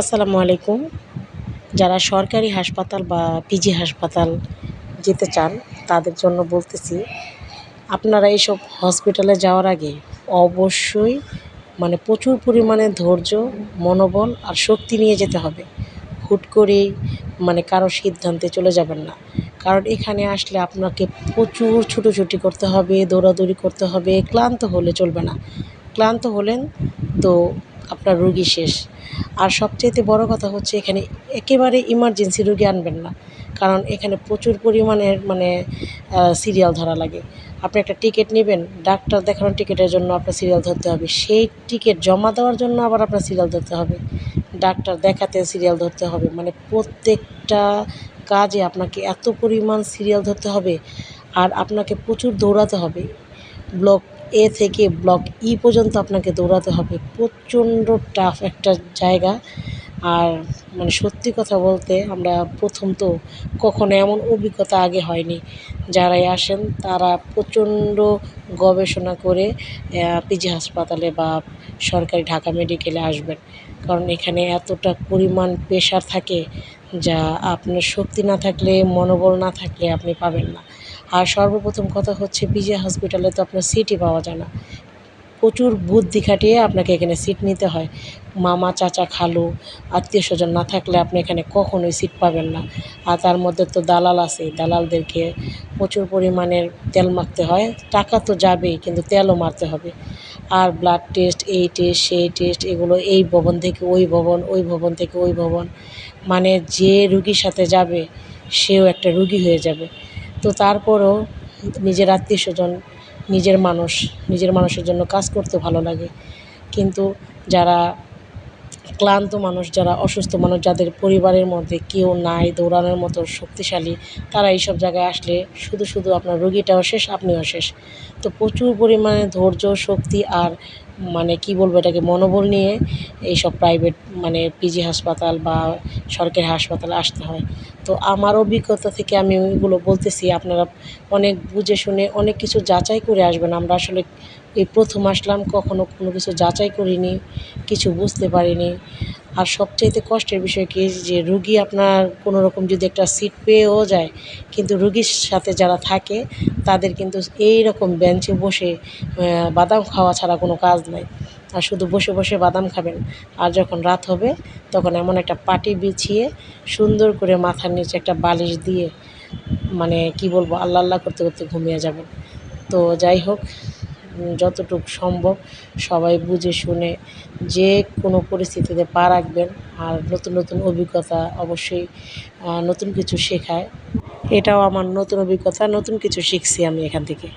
আসসালামু আলাইকুম। যারা সরকারি হাসপাতাল বা পিজি হাসপাতাল যেতে চান, তাদের জন্য বলতেছি, আপনারা এইসব হসপিটালে যাওয়ার আগে অবশ্যই মানে প্রচুর পরিমাণে ধৈর্য, মনোবল আর শক্তি নিয়ে যেতে হবে। হুট করেই মানে কারও সিদ্ধান্তে চলে যাবেন না। কারণ এখানে আসলে আপনাকে প্রচুর ছুটোছুটি করতে হবে, দৌড়াদৌড়ি করতে হবে, ক্লান্ত হলে চলবে না। ক্লান্ত হলেন তো আপনার রুগী শেষ। আর সবচাইতে বড় কথা হচ্ছে এখানে একেবারে ইমার্জেন্সি রুগী আনবেন না। কারণ এখানে প্রচুর পরিমাণের মানে সিরিয়াল ধরা লাগে। আপনি একটা টিকিট নেবেন, ডাক্তার দেখানোর টিকিটের জন্য আপনার সিরিয়াল ধরতে হবে। সেই টিকিট জমা দেওয়ার জন্য আবার আপনার সিরিয়াল ধরতে হবে। ডাক্তার দেখাতে সিরিয়াল ধরতে হবে। মানে প্রত্যেকটা কাজে আপনাকে এত পরিমাণ সিরিয়াল ধরতে হবে। আর আপনাকে প্রচুর দৌড়াতে হবে। ব্লক এ থেকে ব্লক ই পর্যন্ত আপনাকে দৌড়াতে হবে। প্রচণ্ড টাফ একটা জায়গা। আর মানে সত্যি কথা বলতে আমরা প্রথম তো কখনো এমন অভিজ্ঞতা আগে হয়নি। যারাই আসেন, তারা প্রচণ্ড গবেষণা করে পিজি হাসপাতালে বা সরকারি ঢাকা মেডিকেলে আসবেন। কারণ এখানে এতটা পরিমাণ প্রেশার থাকে যা আপনার শক্তি না থাকলে, মনোবল না থাকলে আপনি পাবেন না। আর সর্বপ্রথম কথা হচ্ছে পিজি হসপিটালে তো আপনার সিটই পাওয়া যায় না। প্রচুর বুদ্ধি খাটিয়ে আপনাকে এখানে সিট নিতে হয়। মামা, চাচা, খালু, আত্মীয় স্বজন না থাকলে আপনি এখানে কখনোই সিট পাবেন না। আর তার মধ্যে তো দালাল আছে দালালদেরকে প্রচুর পরিমাণের তেল মারতে হয়। টাকা তো যাবেই, কিন্তু তেলও মারতে হবে। আর ব্লাড টেস্ট এই টেস্ট সেই টেস্ট এগুলো এই ভবন থেকে ওই ভবন ওই ভবন থেকে ওই ভবন। মানে যে রুগীর সাথে যাবে, সেও একটা রুগী হয়ে যাবে। তো তারপরও নিজের আত্মীয় স্বজন, নিজের মানুষ, নিজের মানুষের জন্য কাজ করতে ভালো লাগে। কিন্তু যারা ক্লান্ত মানুষ, যারা অসুস্থ মানুষ, যাদের পরিবারের মধ্যে কেউ নাই, দৌড়ানোর মতো শক্তিশালী, তারা এইসব জায়গায় আসলে শুধু শুধু আপনার রুগীটাও শেষ, আপনিও শেষ। তো প্রচুর পরিমাণে ধৈর্য, শক্তি আর মানে কি বলব এটাকে, মনোবল নিয়ে এইসব প্রাইভেট মানে পিজি হাসপাতাল বা সরকারি হাসপাতালে আসতে হয়। তো আমার অভিজ্ঞতা থেকে আমি ওইগুলো বলতেছি, আপনারা অনেক বুঝে শুনে অনেক কিছু যাচাই করে আসবেন। আমরা আসলে এই প্রথম আসলাম, কখনো কোনো কিছু যাচাই করিনি, কিছু বুঝতে পারিনি। আর সবচাইতে কষ্টের বিষয় কি, যে রুগী আপনার কোনো রকম যদি একটা সিট পেয়েও যায়, কিন্তু রুগীর সাথে যারা থাকে, তাদের কিন্তু এই রকম বেঞ্চে বসে বাদাম খাওয়া ছাড়া কোনো কাজ নাই। আর শুধু বসে বসে বাদাম খাবেন। আর যখন রাত হবে, তখন এমন একটা পাটি বিছিয়ে সুন্দর করে মাথার নিচে একটা বালিশ দিয়ে মানে কি বলব, আল্লাহ আল্লাহ করতে করতে ঘুমিয়ে যাবেন। তো যাই হোক যতটুকু সম্ভব সবাই বুঝে শুনে যে কোনো পরিস্থিতিতে পা রাখবেন আর নতুন নতুন অভিজ্ঞতা অবশ্যই নতুন কিছু শেখায়। এটাও আমার নতুন অভিজ্ঞতা, নতুন কিছু শিখছি আমি এখান থেকে।